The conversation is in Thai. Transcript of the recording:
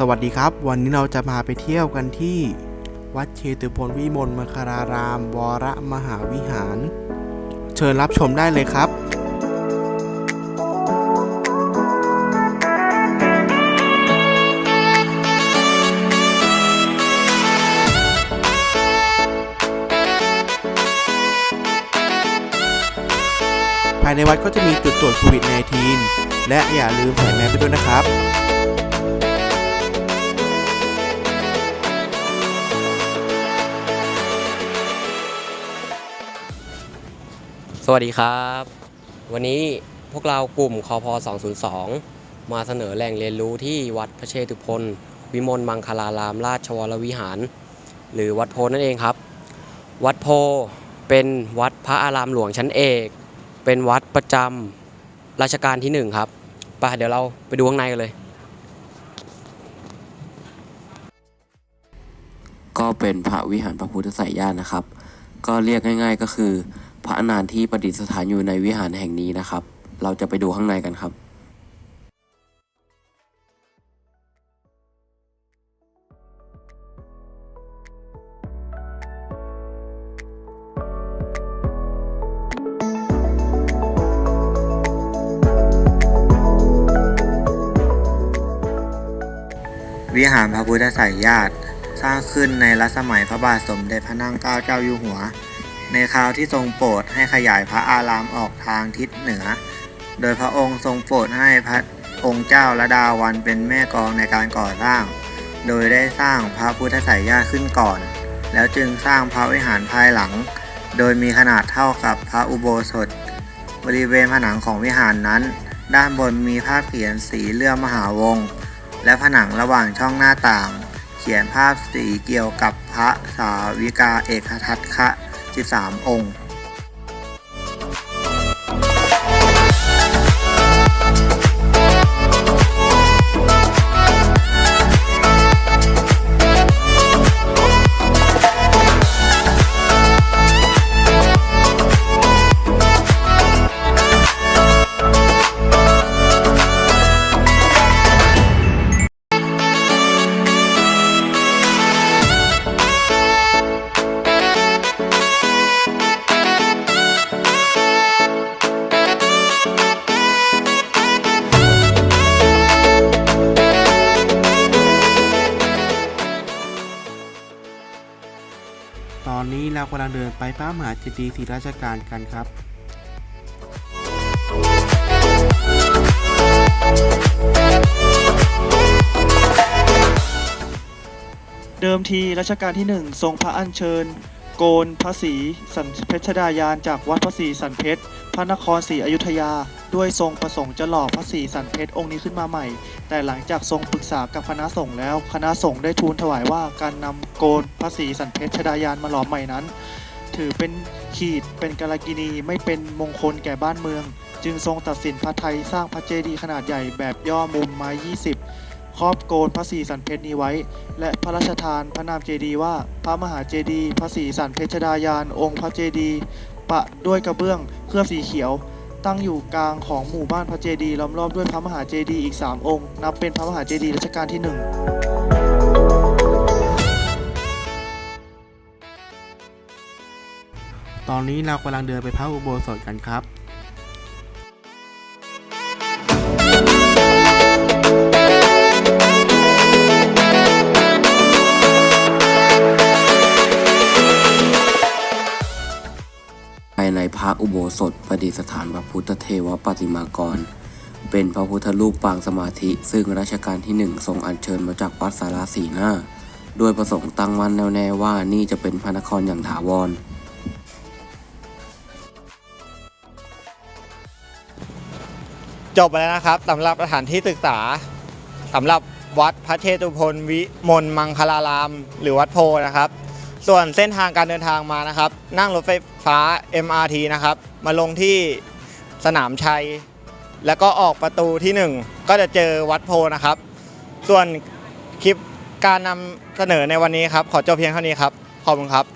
สวัสดีครับ วันนี้เราจะมาไปเที่ยวกันที่ วัดเชตุพนวิมลมังคาราราม วรมหาวิหาร เชิญรับชมได้เลยครับภายในวัดก็จะมีจุดตรวจโควิด -19 และอย่าลืมใส่แมสไปด้วยนะครับ สวัสดีครับ วันนี้พวกเรากลุ่มคอพ202 มาเสนอแหล่งเรียนรู้ที่วัดพระเชตุพนวิมลมังคลารามราชวรวิหาร หรือวัดโพนั่นเองครับ วัดโพเป็นวัดพระอารามหลวงชั้นเอก เป็นวัดประจำรัชกาลที่หนึ่งครับไปเดี๋ยวเราไปดูข้างในกันเลย ก็เป็นพระวิหารพระพุทธไสยญาณนะครับ ก็เรียกง่าย ๆก็คือ พระอานานที่ประดิษฐานอยู่ในวิหารแห่งนี้นะครับ เราจะไปดูข้างในกันครับวิหารพระพุทธไสยญาติสร้างขึ้นในรัชสมัยพระบาทสมเด็จพระนั่งเกล้าเจ้าอยู่หัว ในคราวที่ทรงโปรดให้ขยายพระอารามออกทางทิศเหนือ โดยพระองค์ทรงโปรดให้พระองค์เจ้าระดาวันเป็นแม่กองในการก่อสร้าง โดยได้สร้างพระพุทธไสยญาขึ้นก่อน แล้วจึงสร้างพระวิหารภายหลัง โดยมีขนาดเท่ากับพระอุโบสถ บริเวณผนังของวิหารนั้น ด้านบนมีภาพเขียนสีเลื่อมมหาวง และผนังระหว่างช่องหน้าต่าง เขียนภาพสีเกี่ยวกับพระสาวิกาเอกทัตคะ 13 องค์ ตอนนี้เรากำลังเดินไปพระมหาเจดีย์ศรีราชการกันครับเดิมทีรัชกาลที่หนึ่งทรงพระอัญเชิญ โกนพระศรีสันเพชรดายานจากวัดพระศรีสันเพชรพระนครศรีอยุธยา ด้วยทรงประสงค์จะหล่อพระศรีสันเพชรองค์นี้ขึ้นมาใหม่ แต่หลังจากทรงปรึกษากับคณะสงฆ์แล้ว คณะสงฆ์ได้ทูลถวายว่าการนำโกนพระศรีสันเพชรดายานมาหล่อใหม่นั้น ถือเป็นขีดเป็นกาลกินีไม่เป็นมงคลแก่บ้านเมือง จึงทรงตัดสินพระไทยสร้างพระเจดีย์ขนาดใหญ่แบบย่อมุมไม้ 20 ครอบโกนพระศรีสันเพชรนี้ไว้ และพระราชทานพระนามเจดีย์ว่า พระมหาเจดีย์พระศรีสันเพชรดายานองค์พระเจดีย์ปะด้วยกระเบื้องเคลือบสีเขียว ตั้งอยู่กลางของหมู่บ้านพระเจดีย์ล้อมรอบด้วยพระมหาเจดีย์อีก 3 องค์ นับเป็นพระมหาเจดีย์รัชกาลที่ 1ตอนนี้เรากำลังเดินไปพระอุโบสถกันครับ ระอุโบสถประดิษฐานพระพุทธเทวปฏิมากร เป็นพระพุทธรูปปางสมาธิ ซึ่งรัชกาลที่หนึ่งทรงอัญเชิญมาจากวัดสาราสีหน้า โดยประสงค์ตั้งมั่นแน่วแน่ว่านี่จะเป็นพระนครอย่างถาวรจบไปแล้วนะครับสำหรับสถานที่ศึกษาสำหรับวัดพระเชตุพนวิมลมังคลาราม หรือวัดโพนะครับ ส่วนเส้นทางการเดินทางมานะครับ นั่งรถไฟฟ้า MRT นะครับ มาลงที่สนามชัย แล้วก็ออกประตูที่ 1 ก็จะเจอวัดโพนะครับ ส่วนคลิปการนำเสนอในวันนี้ครับ ขอจบเพียงเท่านี้ครับ ขอบคุณครับ